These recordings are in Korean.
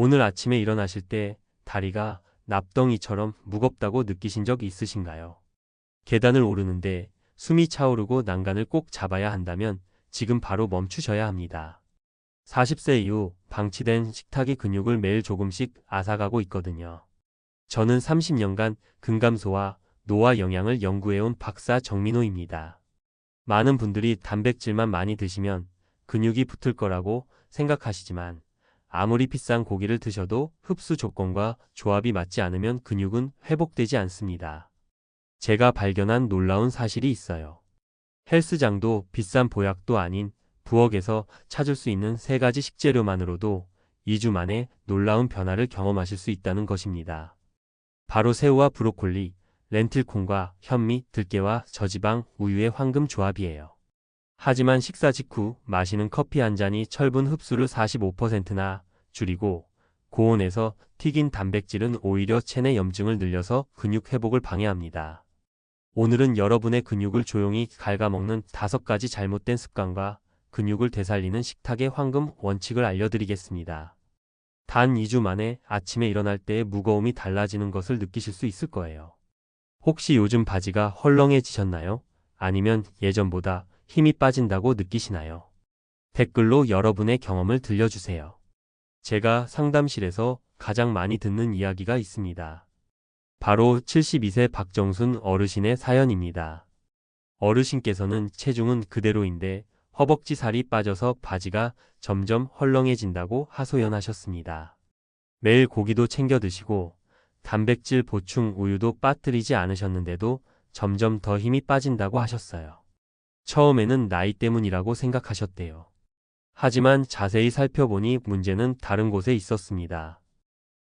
오늘 아침에 일어나실 때 다리가 납덩이처럼 무겁다고 느끼신 적 있으신가요? 계단을 오르는데 숨이 차오르고 난간을 꼭 잡아야 한다면 지금 바로 멈추셔야 합니다. 40세 이후 방치된 식탁의 근육을 매일 조금씩 앗아가고 있거든요. 저는 30년간 근감소와 노화 영양을 연구해온 박사 정민호입니다. 많은 분들이 단백질만 많이 드시면 근육이 붙을 거라고 생각하시지만 아무리 비싼 고기를 드셔도 흡수 조건과 조합이 맞지 않으면 근육은 회복되지 않습니다. 제가 발견한 놀라운 사실이 있어요. 헬스장도 비싼 보약도 아닌 부엌에서 찾을 수 있는 세 가지 식재료만으로도 2주 만에 놀라운 변화를 경험하실 수 있다는 것입니다. 바로 새우와 브로콜리, 렌틸콩과 현미, 들깨와 저지방, 우유의 황금 조합이에요. 하지만 식사 직후 마시는 커피 한 잔이 철분 흡수를 45%나 줄이고 고온에서 튀긴 단백질은 오히려 체내 염증을 늘려서 근육 회복을 방해합니다. 오늘은 여러분의 근육을 조용히 갉아먹는 다섯 가지 잘못된 습관과 근육을 되살리는 식탁의 황금 원칙을 알려드리겠습니다. 단 2주 만에 아침에 일어날 때의 무거움이 달라지는 것을 느끼실 수 있을 거예요. 혹시 요즘 바지가 헐렁해지셨나요? 아니면 예전보다 힘이 빠진다고 느끼시나요? 댓글로 여러분의 경험을 들려주세요. 제가 상담실에서 가장 많이 듣는 이야기가 있습니다. 바로 72세 박정순 어르신의 사연입니다. 어르신께서는 체중은 그대로인데 허벅지 살이 빠져서 바지가 점점 헐렁해진다고 하소연하셨습니다. 매일 고기도 챙겨 드시고 단백질 보충 우유도 빠뜨리지 않으셨는데도 점점 더 힘이 빠진다고 하셨어요. 처음에는 나이 때문이라고 생각하셨대요. 하지만 자세히 살펴보니 문제는 다른 곳에 있었습니다.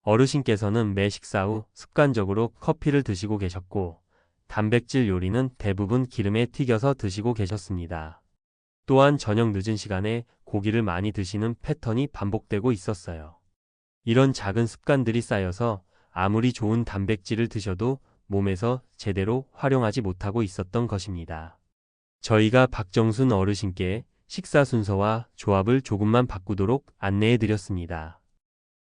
어르신께서는 매 식사 후 습관적으로 커피를 드시고 계셨고, 단백질 요리는 대부분 기름에 튀겨서 드시고 계셨습니다. 또한 저녁 늦은 시간에 고기를 많이 드시는 패턴이 반복되고 있었어요. 이런 작은 습관들이 쌓여서 아무리 좋은 단백질을 드셔도 몸에서 제대로 활용하지 못하고 있었던 것입니다. 저희가 박정순 어르신께 식사 순서와 조합을 조금만 바꾸도록 안내해 드렸습니다.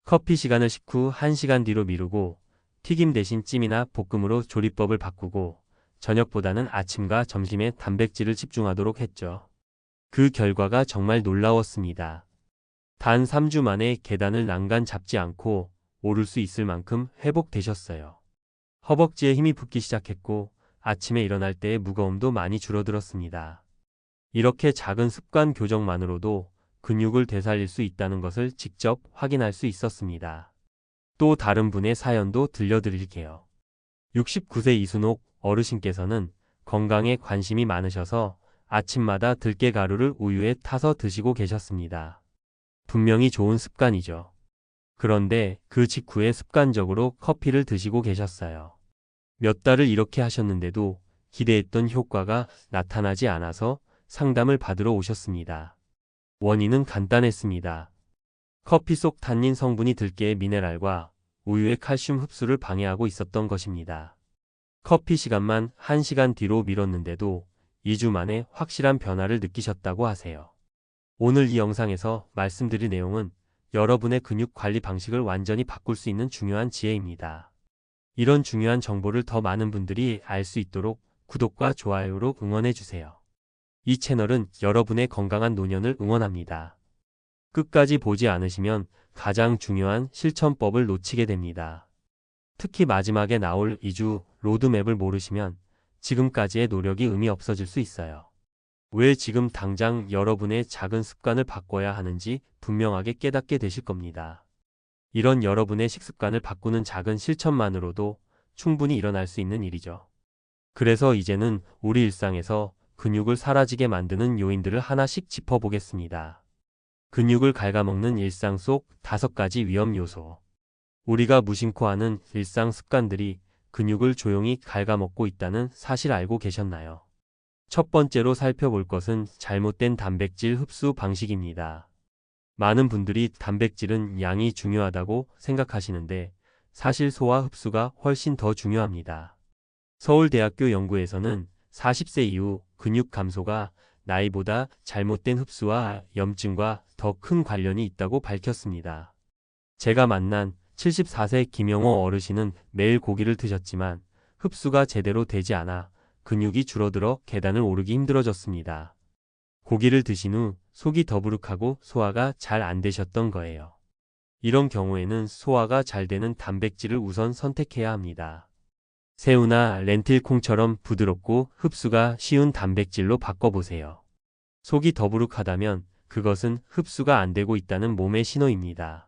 커피 시간을 식후 1시간 뒤로 미루고 튀김 대신 찜이나 볶음으로 조리법을 바꾸고 저녁보다는 아침과 점심에 단백질을 집중하도록 했죠. 그 결과가 정말 놀라웠습니다. 단 3주 만에 계단을 난간 잡지 않고 오를 수 있을 만큼 회복되셨어요. 허벅지에 힘이 붙기 시작했고 아침에 일어날 때의 무거움도 많이 줄어들었습니다. 이렇게 작은 습관 교정만으로도 근육을 되살릴 수 있다는 것을 직접 확인할 수 있었습니다. 또 다른 분의 사연도 들려드릴게요. 69세 이순옥 어르신께서는 건강에 관심이 많으셔서 아침마다 들깨 가루를 우유에 타서 드시고 계셨습니다. 분명히 좋은 습관이죠. 그런데 그 직후에 습관적으로 커피를 드시고 계셨어요. 몇 달을 이렇게 하셨는데도 기대했던 효과가 나타나지 않아서 상담을 받으러 오셨습니다. 원인은 간단했습니다. 커피 속 탄닌 성분이 들깨의 미네랄과 우유의 칼슘 흡수를 방해하고 있었던 것입니다. 커피 시간만 1시간 뒤로 미뤘는데도 2주 만에 확실한 변화를 느끼셨다고 하세요. 오늘 이 영상에서 말씀드릴 내용은 여러분의 근육 관리 방식을 완전히 바꿀 수 있는 중요한 지혜입니다. 이런 중요한 정보를 더 많은 분들이 알 수 있도록 구독과 좋아요로 응원해 주세요. 이 채널은 여러분의 건강한 노년을 응원합니다. 끝까지 보지 않으시면 가장 중요한 실천법을 놓치게 됩니다. 특히 마지막에 나올 2주 로드맵을 모르시면 지금까지의 노력이 의미 없어질 수 있어요. 왜 지금 당장 여러분의 작은 습관을 바꿔야 하는지 분명하게 깨닫게 되실 겁니다. 이런 여러분의 식습관을 바꾸는 작은 실천만으로도 충분히 일어날 수 있는 일이죠. 그래서 이제는 우리 일상에서 근육을 사라지게 만드는 요인들을 하나씩 짚어보겠습니다. 근육을 갉아먹는 일상 속 다섯 가지 위험 요소. 우리가 무심코 하는 일상 습관들이 근육을 조용히 갉아먹고 있다는 사실 알고 계셨나요? 첫 번째로 살펴볼 것은 잘못된 단백질 흡수 방식입니다. 많은 분들이 단백질은 양이 중요하다고 생각하시는데 사실 소화 흡수가 훨씬 더 중요합니다. 서울대학교 연구에서는 40세 이후 근육 감소가 나이보다 잘못된 흡수와 염증과 더 큰 관련이 있다고 밝혔습니다. 제가 만난 74세 김영호 어르신은 매일 고기를 드셨지만 흡수가 제대로 되지 않아 근육이 줄어들어 계단을 오르기 힘들어졌습니다. 고기를 드신 후 속이 더부룩하고 소화가 잘 안 되셨던 거예요. 이런 경우에는 소화가 잘 되는 단백질을 우선 선택해야 합니다. 새우나 렌틸콩처럼 부드럽고 흡수가 쉬운 단백질로 바꿔보세요. 속이 더부룩하다면 그것은 흡수가 안 되고 있다는 몸의 신호입니다.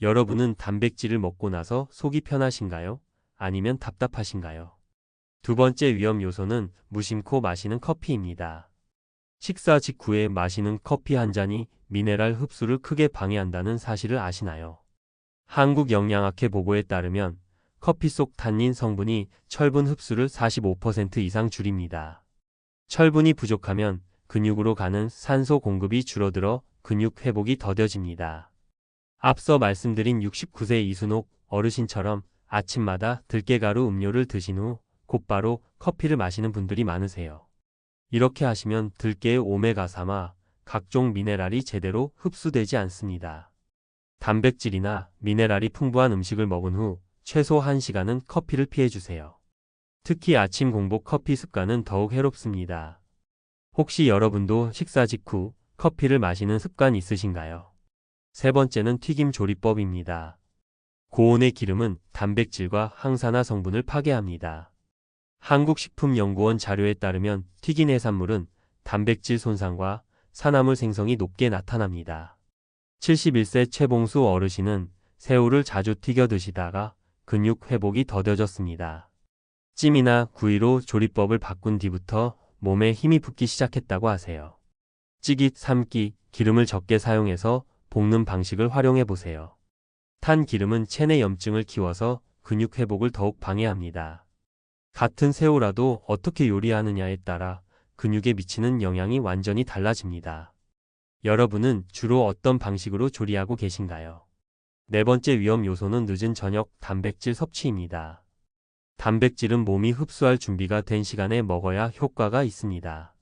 여러분은 단백질을 먹고 나서 속이 편하신가요? 아니면 답답하신가요? 두 번째 위험 요소는 무심코 마시는 커피입니다. 식사 직후에 마시는 커피 한 잔이 미네랄 흡수를 크게 방해한다는 사실을 아시나요? 한국 영양학회 보고에 따르면 커피 속 탄닌 성분이 철분 흡수를 45% 이상 줄입니다. 철분이 부족하면 근육으로 가는 산소 공급이 줄어들어 근육 회복이 더뎌집니다. 앞서 말씀드린 69세 이순옥 어르신처럼 아침마다 들깨가루 음료를 드신 후 곧바로 커피를 마시는 분들이 많으세요. 이렇게 하시면 들깨의 오메가3와 각종 미네랄이 제대로 흡수되지 않습니다. 단백질이나 미네랄이 풍부한 음식을 먹은 후 최소 1시간은 커피를 피해주세요. 특히 아침 공복 커피 습관은 더욱 해롭습니다. 혹시 여러분도 식사 직후 커피를 마시는 습관 있으신가요? 세 번째는 튀김 조리법입니다. 고온의 기름은 단백질과 항산화 성분을 파괴합니다. 한국식품연구원 자료에 따르면 튀긴 해산물은 단백질 손상과 산화물 생성이 높게 나타납니다. 71세 최봉수 어르신은 새우를 자주 튀겨 드시다가 근육 회복이 더뎌졌습니다. 찜이나 구이로 조리법을 바꾼 뒤부터 몸에 힘이 붙기 시작했다고 하세요. 찌기, 삶기, 기름을 적게 사용해서 볶는 방식을 활용해 보세요. 탄 기름은 체내 염증을 키워서 근육 회복을 더욱 방해합니다. 같은 새우라도 어떻게 요리하느냐에 따라 근육에 미치는 영향이 완전히 달라집니다. 여러분은 주로 어떤 방식으로 조리하고 계신가요? 네 번째 위험 요소는 늦은 저녁 단백질 섭취입니다. 단백질은 몸이 흡수할 준비가 된 시간에 먹어야 효과가 있습니다.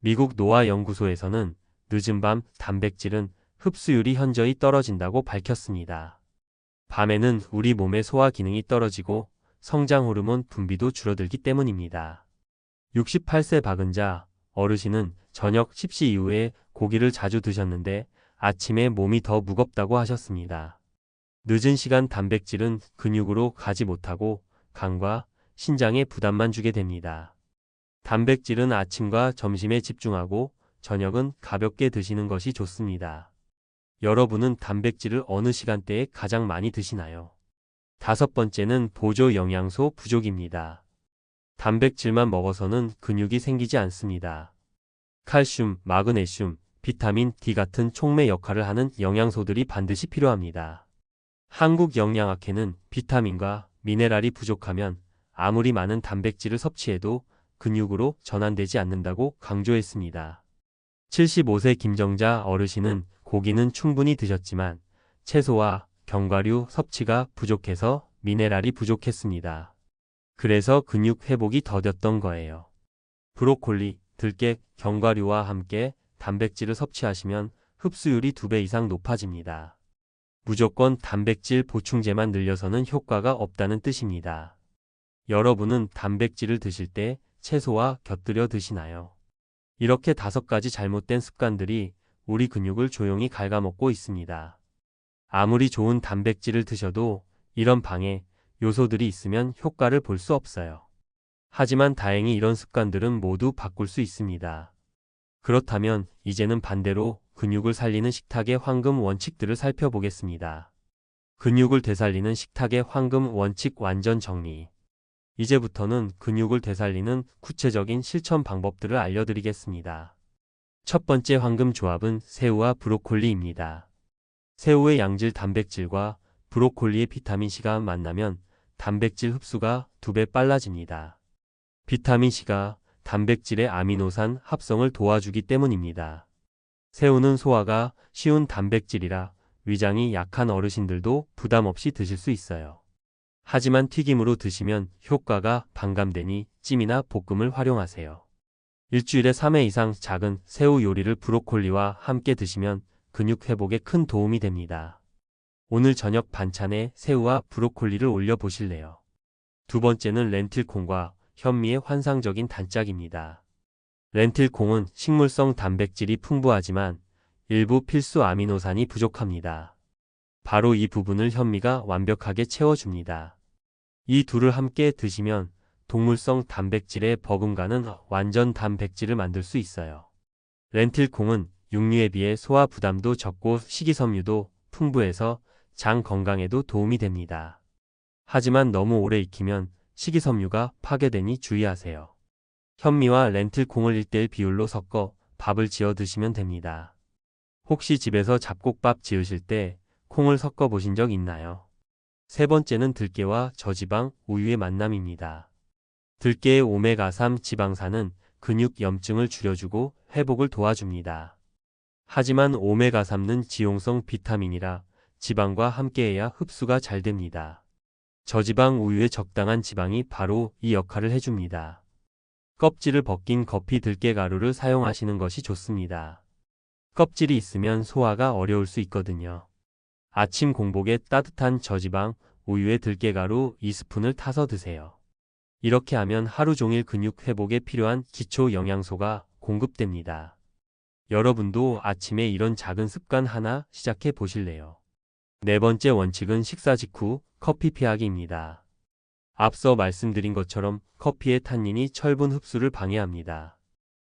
미국 노아 연구소에서는 늦은 밤 단백질은 흡수율이 현저히 떨어진다고 밝혔습니다. 밤에는 우리 몸의 소화 기능이 떨어지고 성장 호르몬 분비도 줄어들기 때문입니다. 68세 박은자 어르신은 저녁 10시 이후에 고기를 자주 드셨는데 아침에 몸이 더 무겁다고 하셨습니다. 늦은 시간 단백질은 근육으로 가지 못하고 간과 신장에 부담만 주게 됩니다. 단백질은 아침과 점심에 집중하고 저녁은 가볍게 드시는 것이 좋습니다. 여러분은 단백질을 어느 시간대에 가장 많이 드시나요? 다섯 번째는 보조 영양소 부족입니다. 단백질만 먹어서는 근육이 생기지 않습니다. 칼슘, 마그네슘, 비타민 D 같은 촉매 역할을 하는 영양소들이 반드시 필요합니다. 한국 영양학회는 비타민과 미네랄이 부족하면 아무리 많은 단백질을 섭취해도 근육으로 전환되지 않는다고 강조했습니다. 75세 김정자 어르신은 고기는 충분히 드셨지만 채소와 견과류 섭취가 부족해서 미네랄이 부족했습니다. 그래서 근육 회복이 더뎠던 거예요. 브로콜리, 들깨, 견과류와 함께 단백질을 섭취하시면 흡수율이 2배 이상 높아집니다. 무조건 단백질 보충제만 늘려서는 효과가 없다는 뜻입니다. 여러분은 단백질을 드실 때 채소와 곁들여 드시나요? 이렇게 다섯 가지 잘못된 습관들이 우리 근육을 조용히 갉아먹고 있습니다. 아무리 좋은 단백질을 드셔도 이런 방해 요소들이 있으면 효과를 볼 수 없어요. 하지만 다행히 이런 습관들은 모두 바꿀 수 있습니다. 그렇다면 이제는 반대로 근육을 살리는 식탁의 황금 원칙들을 살펴보겠습니다. 근육을 되살리는 식탁의 황금 원칙 완전 정리. 이제부터는 근육을 되살리는 구체적인 실천 방법들을 알려드리겠습니다. 첫 번째 황금 조합은 새우와 브로콜리입니다. 새우의 양질 단백질과 브로콜리의 비타민C가 만나면 단백질 흡수가 두 배 빨라집니다. 비타민C가 단백질의 아미노산 합성을 도와주기 때문입니다. 새우는 소화가 쉬운 단백질이라 위장이 약한 어르신들도 부담 없이 드실 수 있어요. 하지만 튀김으로 드시면 효과가 반감되니 찜이나 볶음을 활용하세요. 일주일에 3회 이상 작은 새우 요리를 브로콜리와 함께 드시면 근육 회복에 큰 도움이 됩니다. 오늘 저녁 반찬에 새우와 브로콜리를 올려 보실래요? 두 번째는 렌틸콩과 현미의 환상적인 단짝입니다. 렌틸콩은 식물성 단백질이 풍부하지만 일부 필수 아미노산이 부족합니다. 바로 이 부분을 현미가 완벽하게 채워줍니다. 이 둘을 함께 드시면 동물성 단백질의 버금가는 완전 단백질을 만들 수 있어요. 렌틸콩은 육류에 비해 소화 부담도 적고 식이섬유도 풍부해서 장 건강에도 도움이 됩니다. 하지만 너무 오래 익히면 식이섬유가 파괴되니 주의하세요. 현미와 렌틸콩을 1대1 비율로 섞어 밥을 지어 드시면 됩니다. 혹시 집에서 잡곡밥 지으실 때 콩을 섞어 보신 적 있나요? 세 번째는 들깨와 저지방 우유의 만남입니다. 들깨의 오메가3 지방산은 근육 염증을 줄여주고 회복을 도와줍니다. 하지만 오메가3는 지용성 비타민이라 지방과 함께해야 흡수가 잘 됩니다. 저지방 우유의 적당한 지방이 바로 이 역할을 해줍니다. 껍질을 벗긴 커피 들깨 가루를 사용하시는 것이 좋습니다. 껍질이 있으면 소화가 어려울 수 있거든요. 아침 공복에 따뜻한 저지방 우유에 들깨 가루 2스푼을 타서 드세요. 이렇게 하면 하루 종일 근육 회복에 필요한 기초 영양소가 공급됩니다. 여러분도 아침에 이런 작은 습관 하나 시작해 보실래요? 네 번째 원칙은 식사 직후 커피 피하기입니다. 앞서 말씀드린 것처럼 커피의 탄닌이 철분 흡수를 방해합니다.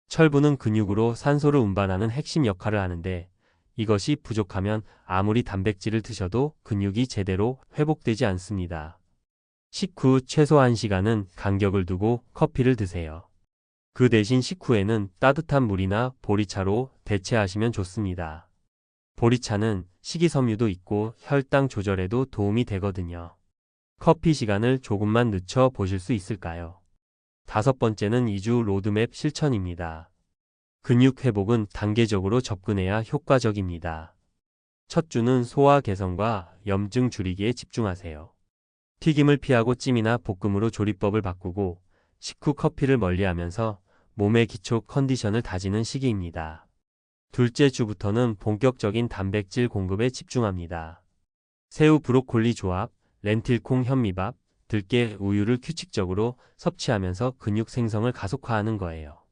철분은 근육으로 산소를 운반하는 핵심 역할을 하는데 이것이 부족하면 아무리 단백질을 드셔도 근육이 제대로 회복되지 않습니다. 식후 최소 1시간은 간격을 두고 커피를 드세요. 그 대신 식후에는 따뜻한 물이나 보리차로 대체하시면 좋습니다. 보리차는 식이섬유도 있고 혈당 조절에도 도움이 되거든요. 커피 시간을 조금만 늦춰 보실 수 있을까요? 다섯 번째는 2주 로드맵 실천입니다. 근육 회복은 단계적으로 접근해야 효과적입니다. 첫 주는 소화 개선과 염증 줄이기에 집중하세요. 튀김을 피하고 찜이나 볶음으로 조리법을 바꾸고 식후 커피를 멀리하면서 몸의 기초 컨디션을 다지는 시기입니다. 둘째 주부터는 본격적인 단백질 공급에 집중합니다. 새우 브로콜리 조합, 렌틸콩 현미밥, 들깨 우유를 규칙적으로 섭취하면서 근육 생성을 가속화하는 거예요.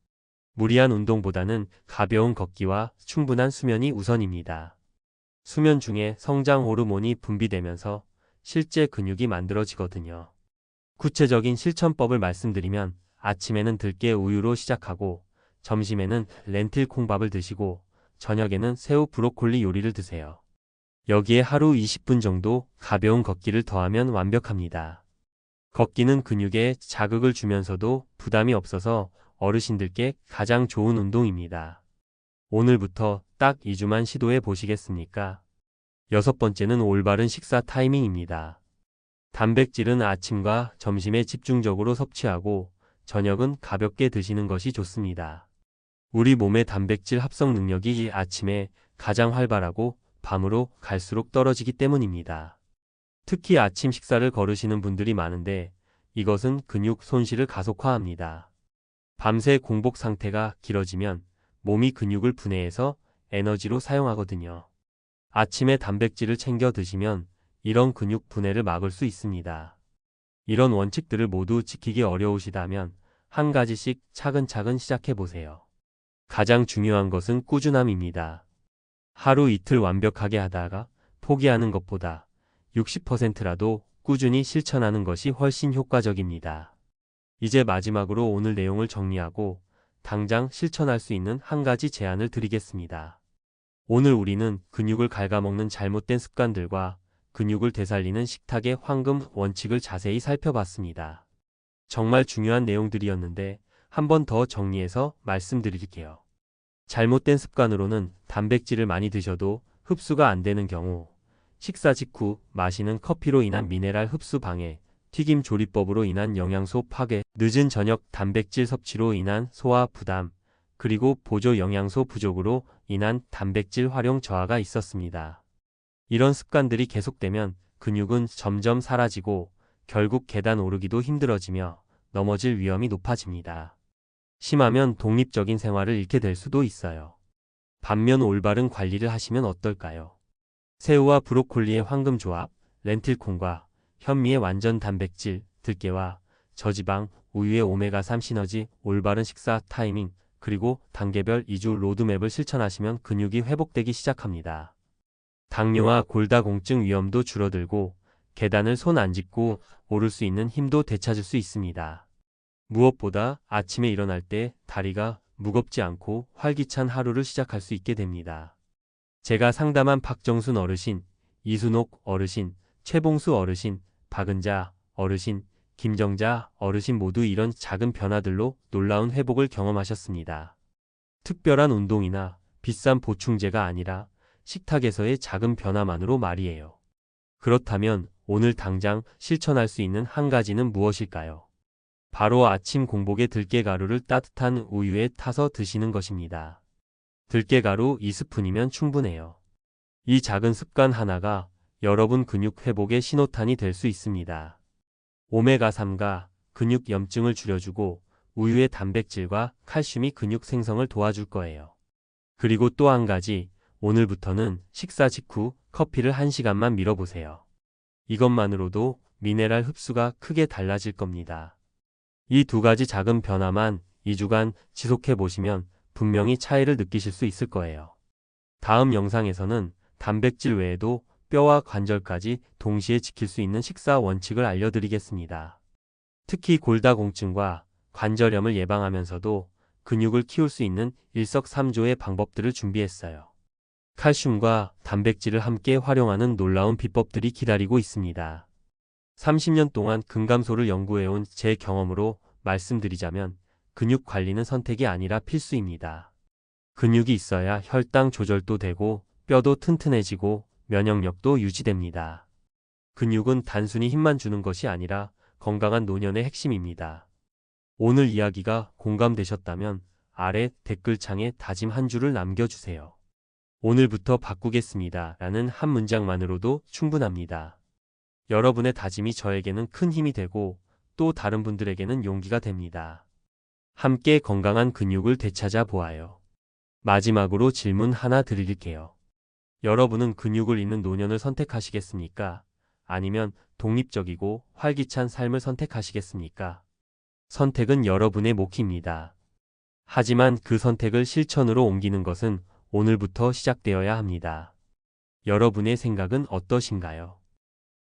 무리한 운동보다는 가벼운 걷기와 충분한 수면이 우선입니다. 수면 중에 성장 호르몬이 분비되면서 실제 근육이 만들어지거든요. 구체적인 실천법을 말씀드리면 아침에는 들깨 우유로 시작하고 점심에는 렌틸 콩밥을 드시고 저녁에는 새우 브로콜리 요리를 드세요. 여기에 하루 20분 정도 가벼운 걷기를 더하면 완벽합니다. 걷기는 근육에 자극을 주면서도 부담이 없어서 어르신들께 가장 좋은 운동입니다. 오늘부터 딱 2주만 시도해 보시겠습니까? 여섯 번째는 올바른 식사 타이밍입니다. 단백질은 아침과 점심에 집중적으로 섭취하고 저녁은 가볍게 드시는 것이 좋습니다. 우리 몸의 단백질 합성 능력이 아침에 가장 활발하고 밤으로 갈수록 떨어지기 때문입니다. 특히 아침 식사를 거르시는 분들이 많은데 이것은 근육 손실을 가속화합니다. 밤새 공복 상태가 길어지면 몸이 근육을 분해해서 에너지로 사용하거든요. 아침에 단백질을 챙겨 드시면 이런 근육 분해를 막을 수 있습니다. 이런 원칙들을 모두 지키기 어려우시다면 한 가지씩 차근차근 시작해 보세요. 가장 중요한 것은 꾸준함입니다. 하루 이틀 완벽하게 하다가 포기하는 것보다 60%라도 꾸준히 실천하는 것이 훨씬 효과적입니다. 이제 마지막으로 오늘 내용을 정리하고 당장 실천할 수 있는 한 가지 제안을 드리겠습니다. 오늘 우리는 근육을 갉아먹는 잘못된 습관들과 근육을 되살리는 식탁의 황금 원칙을 자세히 살펴봤습니다. 정말 중요한 내용들이었는데 한 번 더 정리해서 말씀드릴게요. 잘못된 습관으로는 단백질을 많이 드셔도 흡수가 안 되는 경우, 식사 직후 마시는 커피로 인한 미네랄 흡수 방해, 튀김 조리법으로 인한 영양소 파괴, 늦은 저녁 단백질 섭취로 인한 소화 부담, 그리고 보조 영양소 부족으로 인한 단백질 활용 저하가 있었습니다. 이런 습관들이 계속되면 근육은 점점 사라지고 결국 계단 오르기도 힘들어지며 넘어질 위험이 높아집니다. 심하면 독립적인 생활을 잃게 될 수도 있어요. 반면 올바른 관리를 하시면 어떨까요? 새우와 브로콜리의 황금 조합, 렌틸콩과 현미의 완전 단백질, 들깨와 저지방, 우유의 오메가3 시너지, 올바른 식사 타이밍, 그리고 단계별 2주 로드맵을 실천하시면 근육이 회복되기 시작합니다. 당뇨와 골다공증 위험도 줄어들고 계단을 손 안 짚고 오를 수 있는 힘도 되찾을 수 있습니다. 무엇보다 아침에 일어날 때 다리가 무겁지 않고 활기찬 하루를 시작할 수 있게 됩니다. 제가 상담한 박정순 어르신, 이순옥 어르신, 최봉수 어르신, 박은자 어르신, 김정자 어르신 모두 이런 작은 변화들로 놀라운 회복을 경험하셨습니다. 특별한 운동이나 비싼 보충제가 아니라 식탁에서의 작은 변화만으로 말이에요. 그렇다면 오늘 당장 실천할 수 있는 한 가지는 무엇일까요? 바로 아침 공복에 들깨가루를 따뜻한 우유에 타서 드시는 것입니다. 들깨가루 2스푼이면 충분해요. 이 작은 습관 하나가 여러분 근육 회복의 신호탄이 될 수 있습니다. 오메가3가 근육 염증을 줄여주고 우유의 단백질과 칼슘이 근육 생성을 도와줄 거예요. 그리고 또 한 가지, 오늘부터는 식사 직후 커피를 1시간만 밀어보세요. 이것만으로도 미네랄 흡수가 크게 달라질 겁니다. 이 두 가지 작은 변화만 2주간 지속해 보시면 분명히 차이를 느끼실 수 있을 거예요. 다음 영상에서는 단백질 외에도 뼈와 관절까지 동시에 지킬 수 있는 식사 원칙을 알려드리겠습니다. 특히 골다공증과 관절염을 예방하면서도 근육을 키울 수 있는 일석삼조의 방법들을 준비했어요. 칼슘과 단백질을 함께 활용하는 놀라운 비법들이 기다리고 있습니다. 30년 동안 근감소를 연구해온 제 경험으로 말씀드리자면 근육 관리는 선택이 아니라 필수입니다. 근육이 있어야 혈당 조절도 되고 뼈도 튼튼해지고 면역력도 유지됩니다. 근육은 단순히 힘만 주는 것이 아니라 건강한 노년의 핵심입니다. 오늘 이야기가 공감되셨다면 아래 댓글창에 다짐 한 줄을 남겨주세요. 오늘부터 바꾸겠습니다. 라는 한 문장만으로도 충분합니다. 여러분의 다짐이 저에게는 큰 힘이 되고 또 다른 분들에게는 용기가 됩니다. 함께 건강한 근육을 되찾아 보아요. 마지막으로 질문 하나 드릴게요. 여러분은 근육을 잃는 노년을 선택하시겠습니까? 아니면 독립적이고 활기찬 삶을 선택하시겠습니까? 선택은 여러분의 몫입니다. 하지만 그 선택을 실천으로 옮기는 것은 오늘부터 시작되어야 합니다. 여러분의 생각은 어떠신가요?